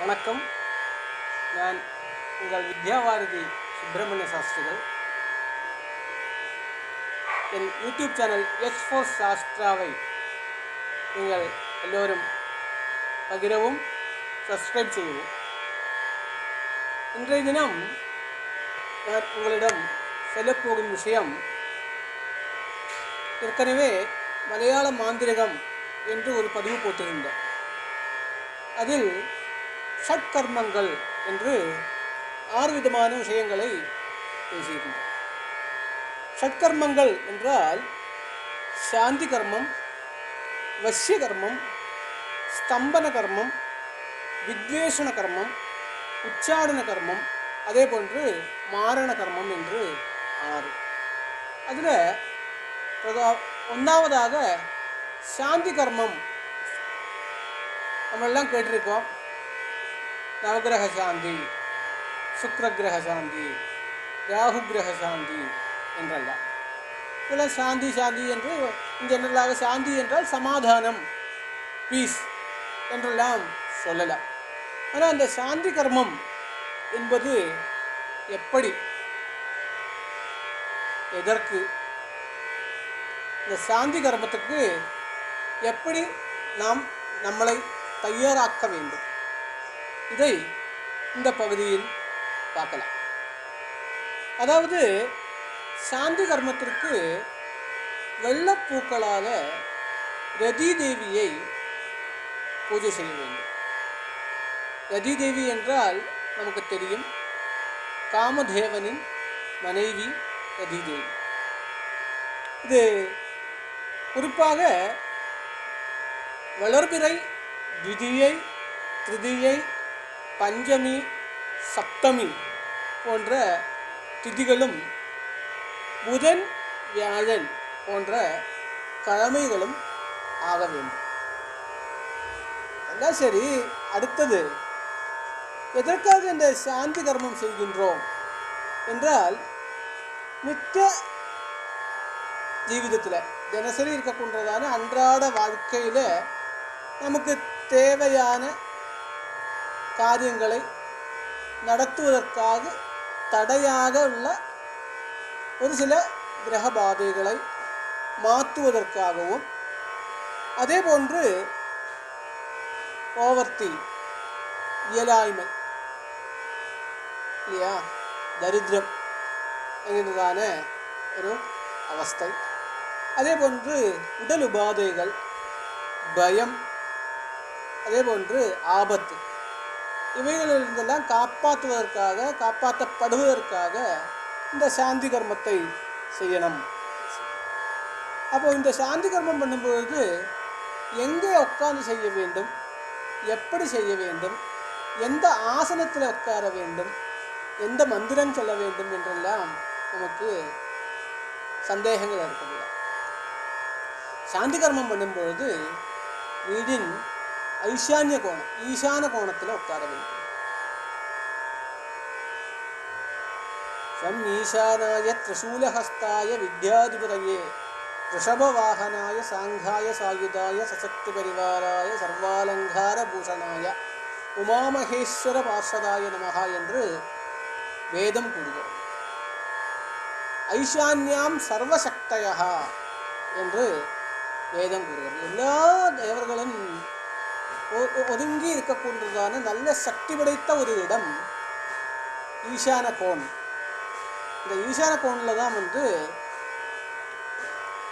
வணக்கம். நான் உங்கள் வித்யாபாரதி சுப்பிரமணிய சாஸ்திரிகள். என் யூடியூப் சேனல் எஸ் ஃபோர் சாஸ்திராவை நீங்கள் எல்லோரும் பகிரவும் சப்ஸ்கிரைப் செய்யவும். இன்றைய தினம் நான் உங்களிடம் செல்லப்போகும் விஷயம் ஏற்கனவே மலையாள மாந்திரகம் என்று ஒரு பதிவு போட்டிருந்தேன். அதில் சட்கர்மங்கள் என்று ஆறு விதமான விஷயங்களை பேசியிருந்தோம் சட்கர்மங்கள் என்றால் சாந்தி கர்மம் வசிய கர்மம் ஸ்தம்பன கர்மம் வித்வேஷண கர்மம் உச்சாடன கர்மம் அதே போன்று மாரண கர்மம் என்று ஆறு. அதில் பிரதா ஒன்றாவதாக சாந்தி கர்மம். நம்மளெல்லாம் கேட்டிருக்கோம். நவகிரக சாந்தி சுக்ரகிரக சாந்தி ராகு கிரக சாந்தி என்றெல்லாம் இதெல்லாம் சாந்தி சாந்தி என்று ஜெனரலாக சாந்தி என்றால் சமாதானம் பீஸ் என்றெல்லாம் சொல்லலாம். ஆனால் அந்த சாந்தி கர்மம் என்பது எப்படி எதற்கு இந்த சாந்தி கர்மத்துக்கு எப்படி நாம் நம்மளை தயாராக்க வேண்டும்? இதை இந்த பகுதியில் பார்க்கலாம். அதாவது சாந்தி கர்மத்திற்கு வெள்ளப்பூக்களால் ரதி தேவியை பூஜை செய்ய வேண்டும். ரதி தேவி என்றால் நமக்கு தெரியும் காமதேவனின் மனைவி ரதி தேவி. இது குறிப்பாக வளர்பிறை திதியை திருதியை பஞ்சமி சப்தமி போன்ற திதிகளும் புதன் வியாழன் போன்ற கிழமைகளும் ஆக வேண்டும். எல்லாம் சரி. அடுத்தது எதற்காக இந்த சாந்தி கர்மம் செய்கின்றோம் என்றால் நித்திய ஜீவிதத்தில் தினசரி இருக்கக்கூடியதான அன்றாட வாழ்க்கையில் நமக்கு தேவையான காரியங்களை நடத்துவதற்காக தடையாக உள்ள ஒரு சில கிரகபாதைகளை மாற்றுவதற்காகவும் அதே போன்று ஓவர்த்தி இயலாய்மை இல்லையா? தரித்திரம் என்கிறதான ஒரு அவஸ்தை. அதே போன்று உடல் உபாதைகள் பயம் அதே போன்று ஆபத்து. இவைகளிலிருந்தெல்லாம் காப்பாற்றுவதற்காக காப்பாற்றப்படுவதற்காக இந்த சாந்தி கர்மத்தை செய்யணும். அப்போ இந்த சாந்தி கர்மம் பண்ணும்பொழுது எங்கே உட்கார்ந்து செய்ய வேண்டும் எப்படி செய்ய வேண்டும் எந்த ஆசனத்தில் உட்கார வேண்டும் எந்த மந்திரம் சொல்ல வேண்டும் என்றெல்லாம் நமக்கு சந்தேகங்கள் ஏற்படலாம். சாந்தி கர்மம் பண்ணும்பொழுது வீடின் ஐஷான்ய கோணம் ஈசான கோணத்தில் உட்கார வேண்டும் சம் ஈசானாய திரிசூலஹஸ்தாய வித்யாதிபதயே ரிஷபவாகனாய சாங்காய சாயுதாய சசக்தி பரிவாராய சர்வாலங்கார பூஷணாய உமாமகேஸ்வர பார்ஷதாய நமகா என்று வேதம் கூறுகிறது ஐஷான்யாம் சர்வசக்தயா என்று வேதம் கூறுகிறது எல்லா தேவர்களும் ஒ- ஒ- ஒதுங்கி இருக்கக்கூடியதான நல்ல சக்தி படைத்த ஒரு இடம் ஈசான கோன். இந்த ஈசான கோணில் தான் வந்து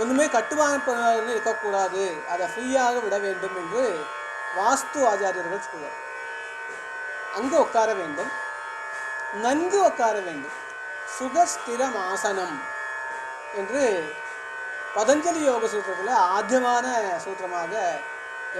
ஒன்றுமே கட்டுமானப்படாமல் இருக்கக்கூடாது அதை ஃப்ரீயாக விட வேண்டும் என்று வாஸ்து ஆச்சாரியர்கள் சொல்வார். அங்கு உட்கார வேண்டும் நன்கு உட்கார வேண்டும். சுகஸ்திரம் ஆசனம் என்று பதஞ்சலி யோக சூத்திரத்தில் ஆத்தியமான சூத்திரமாக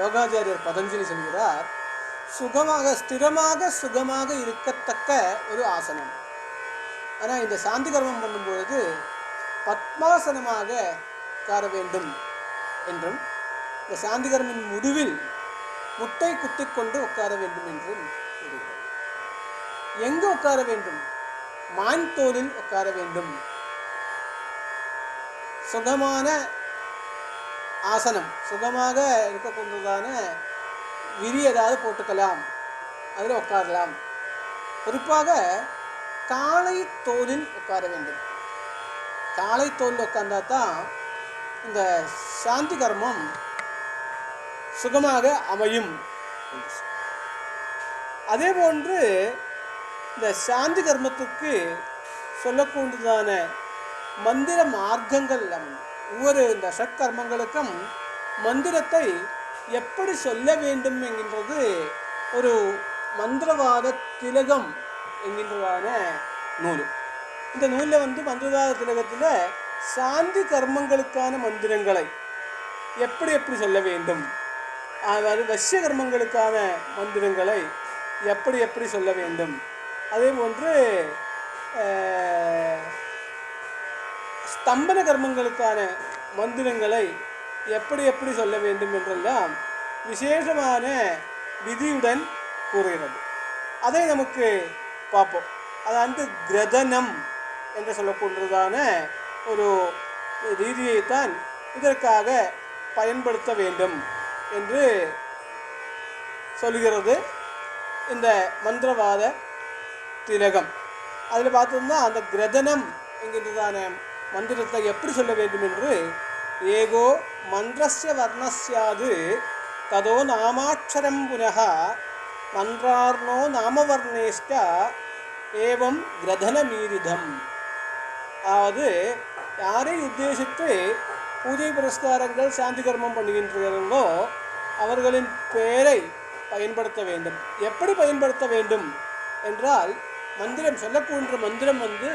யோகாச்சாரியர் பதஞ்சலி சொல்கிறார் சுகமாக ஸ்திரமாக சுகமாக இருக்கத்தக்க ஒரு ஆசனம். ஆனால் இந்த சாந்தி கர்மம் பண்ணும்பொழுது பத்மாசனமாக உட்கார வேண்டும் என்றும் இந்த சாந்தி கர்மின் முடிவில் முட்டை குத்தி கொண்டு உட்கார வேண்டும் என்றும் எங்கு உட்கார வேண்டும்? மான் தோலில் உட்கார வேண்டும். சுகமான ஆசனம். சுகமாக இருக்கக்கூடியதான விரி ஏதாவது போட்டுக்கலாம். அதில் உட்காரலாம். குறிப்பாக காளை தோலில் உட்கார வேண்டும். காளை தோலில் உட்கார்ந்தா தான் இந்த சாந்தி கர்மம் சுகமாக அமையும். அதே போன்று இந்த சாந்தி கர்மத்துக்கு சொல்லக்கூடியதான மந்திர மார்க்கங்கள் அமையும் ஒவ்வொரு இந்த சத்கர்மங்களுக்கும் மந்திரத்தை எப்படி சொல்ல வேண்டும் என்கின்றது ஒரு மந்திரவாத திலகம் என்கின்றதான நூல். இந்த நூலில் வந்து மந்திரவாத திலகத்தில் சாந்தி கர்மங்களுக்கான மந்திரங்களை எப்படி எப்படி சொல்ல வேண்டும்? அதாவது வசிய கர்மங்களுக்கான மந்திரங்களை எப்படி எப்படி சொல்ல வேண்டும்? அதே போன்று ஸ்தம்பன கர்மங்களுக்கான மந்திரங்களை எப்படி எப்படி சொல்ல வேண்டும் என்றெல்லாம் விசேஷமான விதியுடன் கூறுகிறது. அதை நமக்கு பார்ப்போம். அதாவது கிரதனம் என்று சொல்லக்கூடியதான ஒரு ரீதியைத்தான் இதற்காக பயன்படுத்த வேண்டும் என்று சொல்கிறது இந்த மந்திரவாத திலகம். அதில் பார்த்தோம்னா அந்த கிரதனம் என்கின்றதான மந்திரத்தை எப்படி சொல்ல வேண்டும் என்று ஏகோ மந்திரஸ்ய வர்ணஸ்யாது ததோ நாமாட்சரம் புனக மந்திரார்ணோ நாமவர்ணேஷ்ட ஏவம் கிரதனமீரிதம். அதாவது யாரை உத்தேசித்து பூஜை புரஸ்காரங்கள் சாந்தி கர்மம் பண்ணுகின்றார்களோ அவர்களின் பெயரை பயன்படுத்த வேண்டும். எப்படி பயன்படுத்த வேண்டும்? என்றால் மந்திரம் சொல்லக்கூடிய மந்திரம் வந்து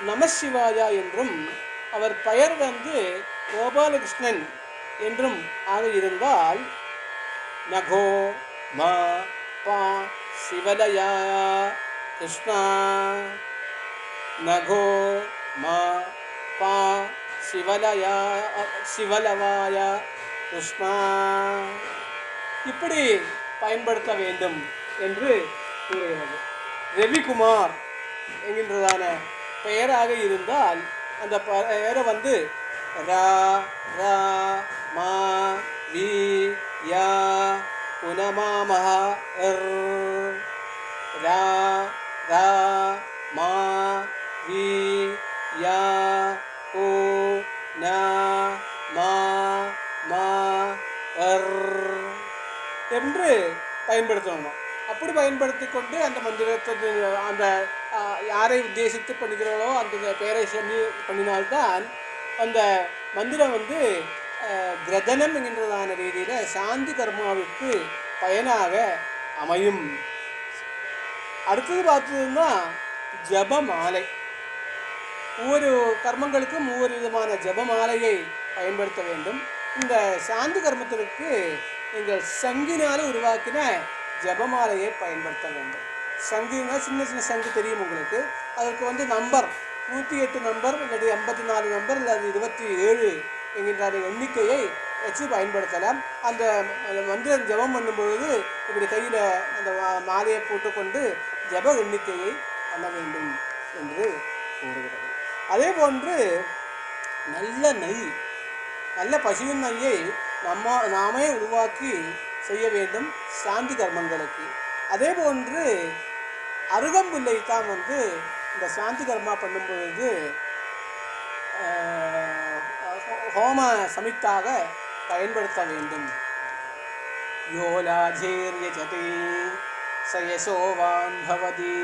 நமசிவாயா என்றும் அவர் பெயர் வந்து கோபாலகிருஷ்ணன் என்றும் ஆக இருந்தால் நகோ மா பா சிவலயா கிருஷ்ணா நகோ மா பா சிவலயா சிவலவாய கிருஷ்ணா. இப்படி பயன்படுத்த வேண்டும் என்று கூறுகிறது. ரவிக்குமார் என்கின்றதான பெயராக இருந்தால் அந்த பெயரை வந்து ரா ரா மா வி யா புனமாமஹ இர் ரா ரா மா வி யா ஓ நா மா மா அர் என்று பயன்படுத்தணும். அப்படி பயன்படுத்தி கொண்டு அந்த மந்திரத்தை அந்த யாரை உத்தேசித்து பண்ணுகிறோளோ அந்த பெயரை சொல்லி பண்ணினால்தான் அந்த மந்திரம் வந்து கிரதனம் என்கின்றதான ரீதியில் சாந்தி கர்மாவிற்கு பயனாக அமையும். அடுத்தது பார்த்ததுன்னா ஜபமாலை. ஒவ்வொரு கர்மங்களுக்கும் ஒவ்வொரு விதமான ஜபமாலையை பயன்படுத்த வேண்டும். இந்த சாந்தி கர்மத்திற்கு நீங்கள் சங்கினால் உருவாக்கின ஜபமாலையை பயன்படுத்த வேண்டும். சங்குனா சின்ன சின்ன சங்கு தெரியும் உங்களுக்கு. அதற்கு வந்து நம்பர் நூற்றி எட்டு நம்பர் இல்லாட்டி ஐம்பத்தி நாலு நம்பர் இல்லாட்டி இருபத்தி ஏழு என்கின்ற எண்ணிக்கையை வச்சு பயன்படுத்தலாம். அந்த மந்திரம் ஜபம் பண்ணும்பொழுது இப்படி கையில் அந்த மா- மாலையை போட்டுக்கொண்டு ஜப எண்ணிக்கையை பண்ண வேண்டும் என்று கூறுகிறது. அதே போன்று நல்ல நெய் நல்ல பசுவின் நெய்யை நம்ம நாமே உருவாக்கி செய்ய வேண்டும் சாந்தி கர்மங்களுக்கு. அதே போன்று அருகம்புல்லை தான் வந்து இந்த சாந்தி கர்மா பண்ணும் பொழுது ஹோம சமித்தாக பயன்படுத்த வேண்டும். யோலாஜேர்யஜதி சயசோவான் பவதி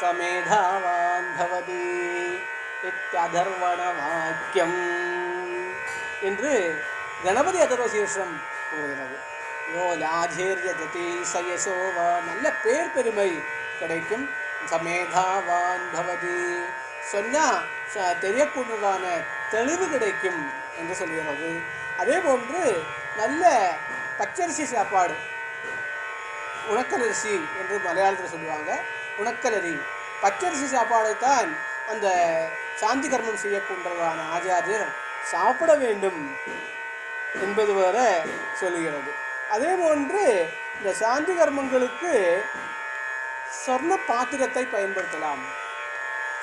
சமேதாவான் பவதி இத்தியதர்வண வாக்கியம் என்று கணபதி அதர்வசீர்ஷம் கூறுகிறது. யோ லாஜேர்யஜதி சயசோவா நல்ல பேர் பெருமை கிடைக்கும். சமேதாவான் பவதி. சொன்னால் தெரியக்கூடியதான தெளிவு கிடைக்கும் என்று சொல்கிறது. அதே போன்று நல்ல பச்சரிசி சாப்பாடு உணக்கலரிசி என்று மலையாளத்தில் சொல்லுவாங்க. உணக்கலரி. பச்சரிசி சாப்பாடை தான் அந்த சாந்தி கர்மம் செய்யக்கூடியதான ஆச்சாரியர் சாப்பிட வேண்டும் என்பது வர சொல்லுகிறது அதே போன்று இந்த சாந்தி கர்மங்களுக்கு சொர்ண பாத்திரத்தை பயன்படுத்தலாம்.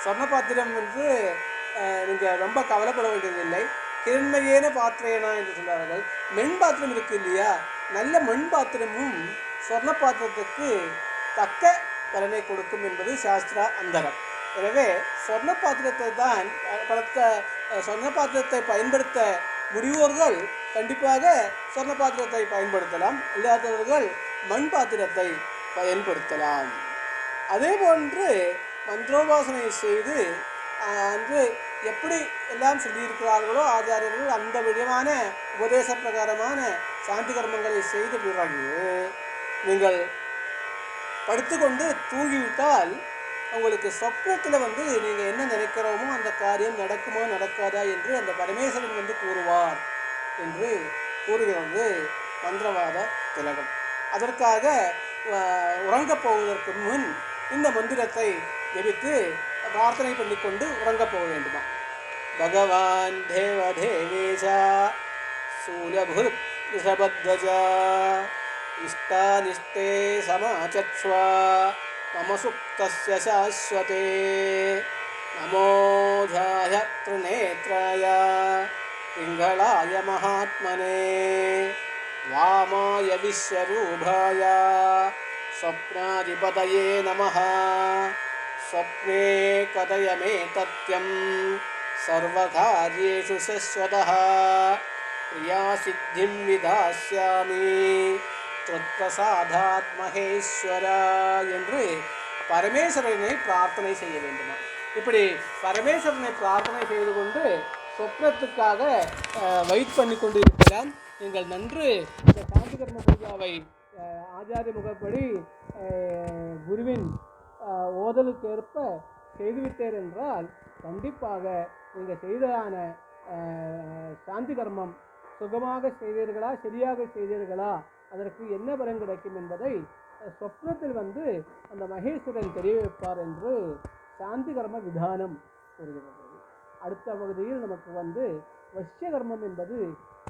சொர்ண பாத்திரம் வந்து நீங்கள் ரொம்ப கவலைப்பட வேண்டியதில்லை. கிருண்மயேன பாத்திரேனா என்று சொல்வார்கள். மென் பாத்திரம் இருக்கு இல்லையா? நல்ல மண் பாத்திரமும் சொர்ண பாத்திரத்துக்கு தக்க பலனை கொடுக்கும் என்பது சாஸ்திரா அந்தரம். எனவே சொர்ண பாத்திரத்தை தான் பலத்த சொர்ண பாத்திரத்தை பயன்படுத்த முடிவோர்கள் கண்டிப்பாக சொர்ண பாத்திரத்தை பயன்படுத்தலாம். இல்லாதவர்கள் மண் பாத்திரத்தை பயன்படுத்தலாம். அதே போன்று மந்திரோபாசனை செய்து அன்று எப்படி எல்லாம் சொல்லியிருக்கிறார்களோ ஆச்சாரியர்கள் அந்த விதமான உபதேச பிரகாரமான சாந்தி கர்மங்களை செய்த பிறகு நீங்கள் படுத்துக்கொண்டு தூங்கிவிட்டால் உங்களுக்கு சொப்னத்தில் வந்து நீங்கள் என்ன நினைக்கிறோமோ அந்த காரியம் நடக்குமா நடக்காதா என்று அந்த பரமேஸ்வரன் வந்து கூறுவார் என்று கூறுகிறது மந்திரவாத திலகம். அதற்காக உறங்கப் போவதற்கு முன் இந்த மந்திரத்தை ஜெபித்து பிரார்த்தனை பண்ணிக்கொண்டு உறங்கப் போக வேண்டுமா பகவான் தேவதேவேஷா शूलभुर् वृषभध्वजा इष्टानिष्टे समाचक्ष्वा मम सुप्तस्य शाश्वते नमोऽधाय त्रिनेत्राय पिङ्गळाय महात्मने वामाय विश्वरूपाय स्वप्नाधिपतये नमः स्वप्ने कथय मे तथ्यं सर्वकार्येषु शश्वतः क्रियासिद्धिं विधास्यामि त्वत्प्रसादात् மகேஸ்வரா என்று பரமேஸ்வரனை பிரார்த்தனை செய்ய வேண்டுமா இப்படி பரமேஸ்வரனை பிரார்த்தனை செய்து கொண்டு சொப்னத்துக்காக வெயிட் பண்ணி கொண்டு இருக்கலாம் நீங்கள் நன்று இந்த சாந்தி கர்ம பூஜாவை அஹ், ஆச்சாரிய முகப்படி குருவின் ஓதலுக்கு ஓதலுக்கேற்ப செய்துவிட்டீர் என்றால் கண்டிப்பாக நீங்கள் செய்ததான சாந்தி கர்மம் சுகமாக செய்தீர்களா சரியாக செய்தீர்களா அதற்கு என்ன பலன் கிடைக்கும் என்பதை சொப்னத்தில் வந்து அந்த மகேஸ்வரன் தெரிய வைப்பார் என்று சாந்தி கர்ம விதானம் கூறுகிறது. அடுத்த பகுதியில் நமக்கு வந்து வசிய கர்மம் என்பது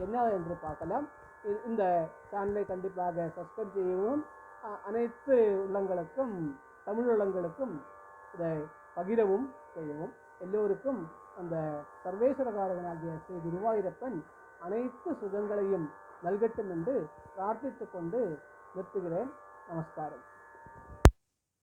என்ன என்று பார்க்கலாம். இந்த சேனலை கண்டிப்பாக சப்ஸ்கிரைப் செய்யவும் அ- அனைத்து உள்ளங்களுக்கும் தமிழ் உள்ளங்களுக்கும் இதை பகிரவும் செய்யவும். எல்லோருக்கும் அந்த சர்வேஸ்வரகாரகனாகிய ஸ்ரீ குருவாயூரப்பன் அனைத்து சுகங்களையும் நல்கட்டும் என்று பிரார்த்தித்து கொண்டு நிறுத்துகிறேன். நமஸ்காரம்.